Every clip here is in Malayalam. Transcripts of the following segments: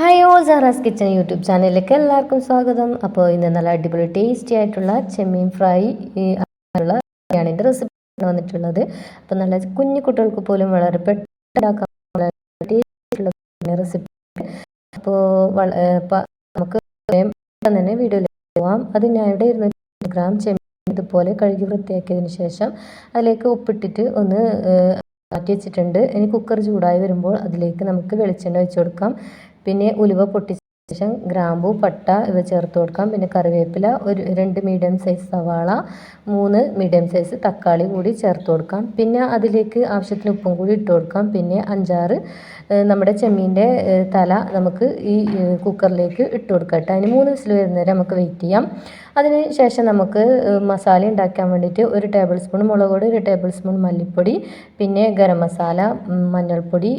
Hi all Sara's kitchen YouTube ചാനലിലേക്ക് എല്ലാവർക്കും സ്വാഗതം. അപ്പോൾ ഇന്ന് നല്ല അടിപൊളി ടേസ്റ്റി ആയിട്ടുള്ള ചെമ്മീൻ ഫ്രൈ ഉള്ള ബിരിയാണിന്റെ റെസിപ്പി വന്നിട്ടുള്ളത്. അപ്പോൾ നല്ല കുഞ്ഞു കുട്ടികൾക്ക് പോലും വളരെ പെട്ടെന്ന് ടേസ്റ്റുള്ള റെസിപ്പി അപ്പോൾ നമുക്ക് പെട്ടെന്ന് തന്നെ വീഡിയോയിലേക്ക് പോവാം. അത് ഞാൻ ഇവിടെ ഇരുന്നൂറ്റി ഗ്രാം ചെമ്മീൻ ഇതുപോലെ കഴുകി വൃത്തിയാക്കിയതിന് ശേഷം അതിലേക്ക് ഉപ്പിട്ടിട്ട് ഒന്ന് മാറ്റി വെച്ചിട്ടുണ്ട്. ഇനി കുക്കർ ചൂടായി വരുമ്പോൾ അതിലേക്ക് നമുക്ക് വെളിച്ചെണ്ണ വെച്ച് കൊടുക്കാം. പിന്നെ ഉലുവ പൊട്ടിച്ച ശേഷം ഗ്രാമ്പു പട്ട ഇവ ചേർത്ത് കൊടുക്കാം. പിന്നെ കറിവേപ്പില ഒരു രണ്ട് മീഡിയം സൈസ് സവാള മൂന്ന് മീഡിയം സൈസ് തക്കാളി കൂടി ചേർത്ത് കൊടുക്കാം. പിന്നെ അതിലേക്ക് ആവശ്യത്തിന് ഉപ്പും കൂടി ഇട്ട് കൊടുക്കാം. പിന്നെ അഞ്ചാറ് നമ്മുടെ ചെമ്മീന്റെ തല നമുക്ക് ഈ കുക്കറിലേക്ക് ഇട്ട് കൊടുക്കാം കേട്ടോ. അതിന് മൂന്ന് വിസിൽ വരുന്നവരെ നമുക്ക് വെയിറ്റ് ചെയ്യാം. അതിന് ശേഷം നമുക്ക് മസാല ഉണ്ടാക്കാൻ വേണ്ടിയിട്ട് ഒരു ടേബിൾ സ്പൂൺ മുളക് പൊടി ഒരു ടേബിൾ സ്പൂൺ മല്ലിപ്പൊടി പിന്നെ ഗരം മസാല മഞ്ഞൾപ്പൊടി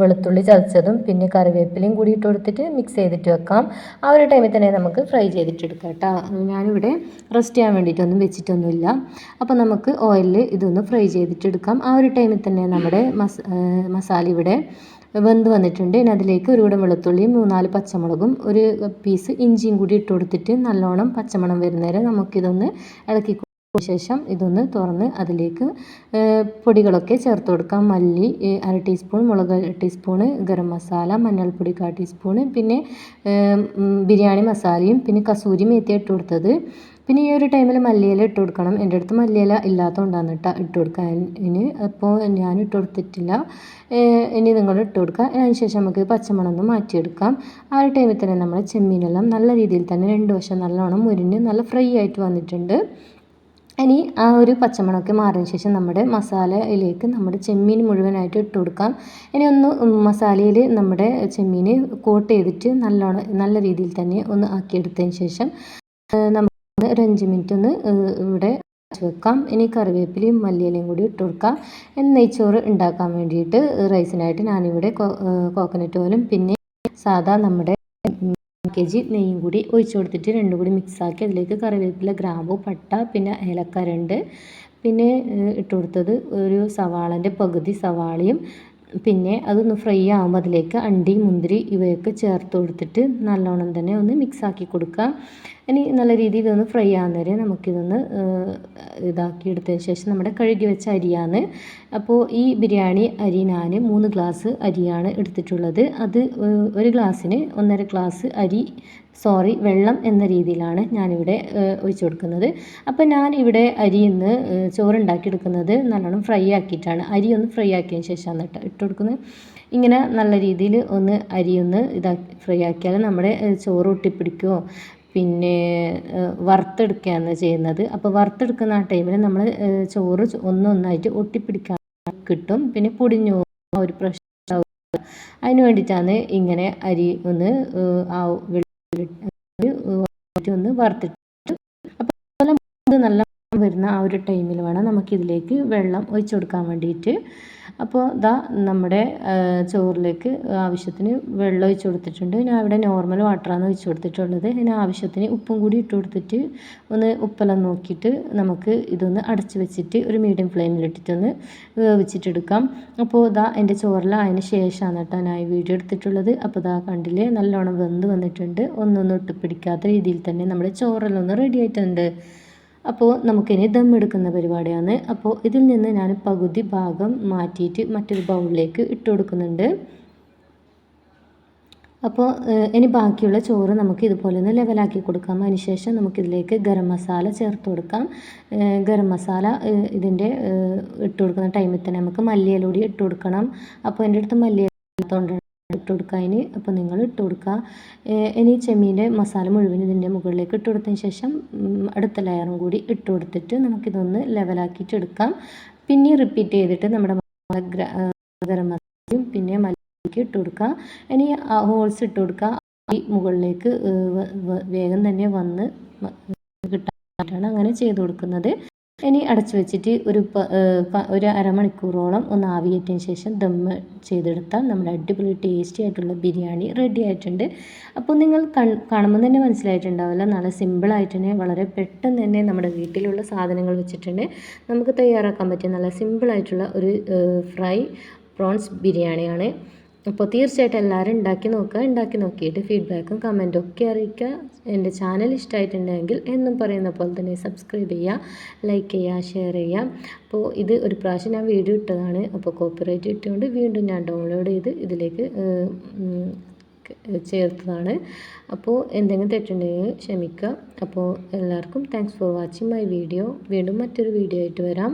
വെളുത്തുള്ളി ചതച്ചതും പിന്നെ കറിവേപ്പിലയും കൂടി ഇട്ട് കൊടുത്തിട്ട് മിക്സ് ചെയ്തിട്ട് വെക്കാം. ആ ഒരു ടൈമിൽ തന്നെ നമുക്ക് ഫ്രൈ ചെയ്തിട്ടെടുക്കാം കേട്ടോ. ഞാനിവിടെ റെസ്റ്റ് ചെയ്യാൻ വേണ്ടിയിട്ടൊന്നും വെച്ചിട്ടൊന്നുമില്ല. അപ്പോൾ നമുക്ക് ഓയിലിൽ ഇതൊന്ന് ഫ്രൈ ചെയ്തിട്ടെടുക്കാം. ആ ഒരു ടൈമിൽ തന്നെ നമ്മുടെ മസാല ഇവിടെ വെന്ത് വന്നിട്ടുണ്ട്. ഇനി അതിലേക്ക് ഒരു കൂടം വെളുത്തുള്ളിയും മൂന്നാൽ പച്ചമുളകും ഒരു പീസ് ഇഞ്ചിയും കൂടി ഇട്ട് കൊടുത്തിട്ട് നല്ലോണം പച്ചമണം വരുന്നേരം നമുക്കിതൊന്ന് ഇളക്കി ശേഷം ഇതൊന്ന് തുറന്ന് അതിലേക്ക് പൊടികളൊക്കെ ചേർത്ത് കൊടുക്കാം. മല്ലി അര ടീസ്പൂൺ മുളക് അര ടീസ്പൂണ് ഗരം മസാല മഞ്ഞൾപ്പൊടി കാ ടീസ്പൂണ് പിന്നെ ബിരിയാണി മസാലയും പിന്നെ കസൂരി മേത്തി ഇട്ട് കൊടുത്തത്. പിന്നെ ഈ ഒരു ടൈമിൽ മല്ലിയില ഇട്ട് കൊടുക്കണം. എന്റെ അടുത്ത് മല്ലിയില ഇല്ലാത്തതുകൊണ്ടാണ് കേട്ടോ ഇട്ട് കൊടുക്കാൻ ഇനി അപ്പോൾ ഞാൻ ഇട്ട് കൊടുത്തിട്ടില്ല. ഇനി നിങ്ങൾ ഇട്ട് കൊടുക്കുക അതിന് ശേഷം നമുക്ക് പച്ചമണം ഒന്ന് മാറ്റിയെടുക്കാം. ആ ഒരു ടൈമിൽ തന്നെ നമ്മൾ ചെമ്മീനെല്ലാം നല്ല രീതിയിൽ തന്നെ രണ്ട് വശം നല്ലോണം മുരിഞ്ഞ് നല്ല ഫ്രൈ ആയിട്ട് വന്നിട്ടുണ്ട്. ഇനി ആ ഒരു പച്ചമണമൊക്കെ മാറിയതിന് ശേഷം നമ്മുടെ മസാലയിലേക്ക് നമ്മുടെ ചെമ്മീൻ മുഴുവനായിട്ട് ഇട്ട് കൊടുക്കാം. ഇനി ഒന്ന് മസാലയിൽ നമ്മുടെ ചെമ്മീൻ കോട്ട് ചെയ്തിട്ട് നല്ലോണം നല്ല രീതിയിൽ തന്നെ ഒന്ന് ആക്കിയെടുത്തതിന് ശേഷം നമുക്ക് ഒരു അഞ്ച് മിനിറ്റ് ഒന്ന് ഇവിടെ വെക്കാം. ഇനി കറിവേപ്പിലയും മല്ലിയിലയും കൂടി ഇട്ട് കൊടുക്കാം. എന്ന് നെയ്ച്ചോറ് ഉണ്ടാക്കാൻ വേണ്ടിയിട്ട് റൈസിനായിട്ട് ഞാനിവിടെ കോക്കനട്ട് ഓയിലും പിന്നെ സാധാ നമ്മുടെ കെ ജി നെയ്യും കൂടി ഒഴിച്ചു കൊടുത്തിട്ട് രണ്ടും കൂടി മിക്സാക്കി അതിലേക്ക് കറിവേപ്പില ഗ്രാമ്പു പട്ട പിന്നെ ഏലക്ക രണ്ട് പിന്നെ ഇട്ട് കൊടുത്തത് ഒരു സവാളന്റെ പകുതി സവാളയും പിന്നെ അതൊന്ന് ഫ്രൈ ആകുമ്പോൾ അതിലേക്ക് അണ്ടി മുന്തിരി ഇവയൊക്കെ ചേർത്ത് കൊടുത്തിട്ട് നല്ലോണം തന്നെ ഒന്ന് മിക്സ് ആക്കി കൊടുക്കുക. ഇനി നല്ല രീതിയിൽ ഇതൊന്ന് ഫ്രൈ ആകുന്നവരെ നമുക്കിതൊന്ന് ഇതാക്കി എടുത്തതിന് ശേഷം നമ്മുടെ കഴുകി വെച്ച അരിയാണ്. അപ്പോൾ ഈ ബിരിയാണി അരി ഞാൻ മൂന്ന് ഗ്ലാസ് അരിയാണ് എടുത്തിട്ടുള്ളത്. അത് ഒരു ഗ്ലാസ്സിന് ഒന്നര ഗ്ലാസ് അരി സോറി വെള്ളം എന്ന രീതിയിലാണ് ഞാനിവിടെ ഒഴിച്ചു കൊടുക്കുന്നത്. അപ്പോൾ ഞാൻ ഇവിടെ അരി ഇന്ന് ചോറുണ്ടാക്കിയെടുക്കുന്നത് നല്ലോണം ഫ്രൈ ആക്കിയിട്ടാണ്. അരി ഒന്ന് ഫ്രൈ ആക്കിയതിന് ശേഷമാണ് കേട്ടോ ഇട്ട് കൊടുക്കുന്നത് ഇങ്ങനെ നല്ല രീതിയിൽ ഒന്ന് അരി ഒന്ന് ഇതാക്കി ഫ്രൈ ആക്കിയാൽ നമ്മുടെ ചോറ് ഒട്ടിപ്പിടിക്കുമോ പിന്നെ വറുത്തെടുക്കുകയാണ് ചെയ്യുന്നത്. അപ്പോൾ വറുത്തെടുക്കുന്ന ആ ടൈമിൽ നമ്മൾ ചോറ് ഒന്നൊന്നായിട്ട് ഒട്ടിപ്പിടിക്കാൻ കിട്ടും. പിന്നെ പൊടിഞ്ഞു ഒരു പ്രശ്നം അതിന് വേണ്ടിയിട്ടാണ് ഇങ്ങനെ അരി ഒന്ന് ആ ഒന്ന് വറുത്തിട്ട് അപ്പോൾ നല്ല വരുന്ന ആ ഒരു ടൈമിൽ വേണം നമുക്കിതിലേക്ക് വെള്ളം ഒഴിച്ചു കൊടുക്കാൻ വേണ്ടിയിട്ട്. അപ്പോൾ ഇതാ നമ്മുടെ ചോറിലേക്ക് ആവശ്യത്തിന് വെള്ളം ഒഴിച്ച് കൊടുത്തിട്ടുണ്ട്. ഞാൻ അവിടെ നോർമൽ വാട്ടറാണ് ഒഴിച്ച് കൊടുത്തിട്ടുള്ളത്. ഇതിന് ആവശ്യത്തിന് ഉപ്പും കൂടി ഇട്ട് കൊടുത്തിട്ട് ഒന്ന് ഉപ്പെല്ലാം നോക്കിയിട്ട് നമുക്ക് ഇതൊന്ന് അടച്ച് വെച്ചിട്ട് ഒരു മീഡിയം ഫ്ലെയിമിലിട്ടിട്ടൊന്ന് വേവിച്ചിട്ടെടുക്കാം. അപ്പോൾ ഇതാ എന്റെ ചോറിൽ ശേഷമാണ് കേട്ടോ ഞാൻ വീഡിയോ എടുത്തിട്ടുള്ളത്. അപ്പോൾ ഇതാ കണ്ടില്ലേ നല്ലോണം വെന്ത് വന്നിട്ടുണ്ട്. ഒന്നൊന്നും ഒട്ടിപ്പിടിക്കാത്ത രീതിയിൽ തന്നെ നമ്മുടെ ചോറെല്ലാം ഒന്ന് റെഡി ആയിട്ടുണ്ട്. അപ്പോൾ നമുക്കിനി ദം എടുക്കുന്ന പരിപാടിയാണ്. അപ്പോൾ ഇതിൽ നിന്ന് ഞാൻ പകുതി ഭാഗം മാറ്റിയിട്ട് മറ്റൊരു ബൗളിലേക്ക് ഇട്ട് കൊടുക്കുന്നുണ്ട്. അപ്പോൾ ഇനി ബാക്കിയുള്ള ചോറ് നമുക്ക് ഇതുപോലെ ഒന്ന് ലെവലാക്കി കൊടുക്കാം. അതിനുശേഷം നമുക്കിതിലേക്ക് ഗരം മസാല ചേർത്ത് കൊടുക്കാം. ഗരം മസാല ഇതിന്റെ ഇട്ട് കൊടുക്കുന്ന ടൈമിൽ തന്നെ നമുക്ക് മല്ലിയിലൂടെ ഇട്ട് കൊടുക്കണം. അപ്പോൾ എന്റെ അടുത്ത് മല്ലിയില ഇട്ട് കൊടുക്കുക. അതിന് അപ്പോൾ നിങ്ങൾ ഇട്ട് കൊടുക്കുക. ഇനി ചെമ്മീന്റെ മസാല മുഴുവൻ ഇതിന്റെ മുകളിലേക്ക് ഇട്ട് കൊടുത്തതിന് ശേഷം അടുത്ത ലെയറും കൂടി ഇട്ട് കൊടുത്തിട്ട് നമുക്കിതൊന്ന് ലെവലാക്കിയിട്ട് എടുക്കാം. പിന്നെ റിപ്പീറ്റ് ചെയ്തിട്ട് നമ്മുടെ ഗരം മസാലയും പിന്നെ മല്ലിക്ക് ഇട്ട് കൊടുക്കുക. ഇനി ഹോൾസ് ഇട്ട് കൊടുക്കുക. ഈ മുകളിലേക്ക് വേഗം തന്നെ വന്ന് കിട്ടാനായിട്ടാണ് അങ്ങനെ ചെയ്ത് കൊടുക്കുന്നത്. ഇനി അടച്ചു വെച്ചിട്ട് ഒരു ഒരു അരമണിക്കൂറോളം ഒന്ന് ആവിയേറ്റതിന് ശേഷം ദമ്മ് ചെയ്തെടുത്താൽ നമ്മുടെ അടിപൊളി ടേസ്റ്റി ആയിട്ടുള്ള ബിരിയാണി റെഡി ആയിട്ടുണ്ട്. അപ്പോൾ നിങ്ങൾ കാണുമ്പോൾ തന്നെ മനസ്സിലായിട്ടുണ്ടാവില്ല. നല്ല സിമ്പിളായിട്ട് തന്നെ വളരെ പെട്ടെന്ന് തന്നെ നമ്മുടെ വീട്ടിലുള്ള സാധനങ്ങൾ വെച്ചിട്ടുണ്ട്. നമുക്ക് തയ്യാറാക്കാൻ പറ്റിയ നല്ല സിമ്പിളായിട്ടുള്ള ഒരു ഫ്രൈ പ്രോൺസ് ബിരിയാണിയാണ്. അപ്പോൾ തീർച്ചയായിട്ടും എല്ലാവരും ഉണ്ടാക്കി നോക്കുക ഉണ്ടാക്കി നോക്കിയിട്ട് ഫീഡ്ബാക്കും കമന്റും ഒക്കെ അറിയിക്കുക എന്റെ ചാനൽ ഇഷ്ടമായിട്ടുണ്ടെങ്കിൽ എന്നും പറയുന്ന പോലെ തന്നെ സബ്സ്ക്രൈബ് ചെയ്യുക ലൈക്ക് ചെയ്യുക ഷെയർ ചെയ്യുക അപ്പോൾ ഇത് ഒരു പ്രാവശ്യം ഞാൻ വീഡിയോ ഇട്ടതാണ്. അപ്പോൾ കോപ്പിറൈറ്റ് ഇട്ടുകൊണ്ട് വീണ്ടും ഞാൻ ഡൗൺലോഡ് ചെയ്ത് ഇതിലേക്ക് ചേർത്തതാണ്. അപ്പോൾ എന്തെങ്കിലും തെറ്റുണ്ടെങ്കിൽ ക്ഷമിക്കുക അപ്പോൾ എല്ലാവർക്കും thanks for watching my video വീണ്ടും മറ്റൊരു വീഡിയോ ആയിട്ട് വരാം.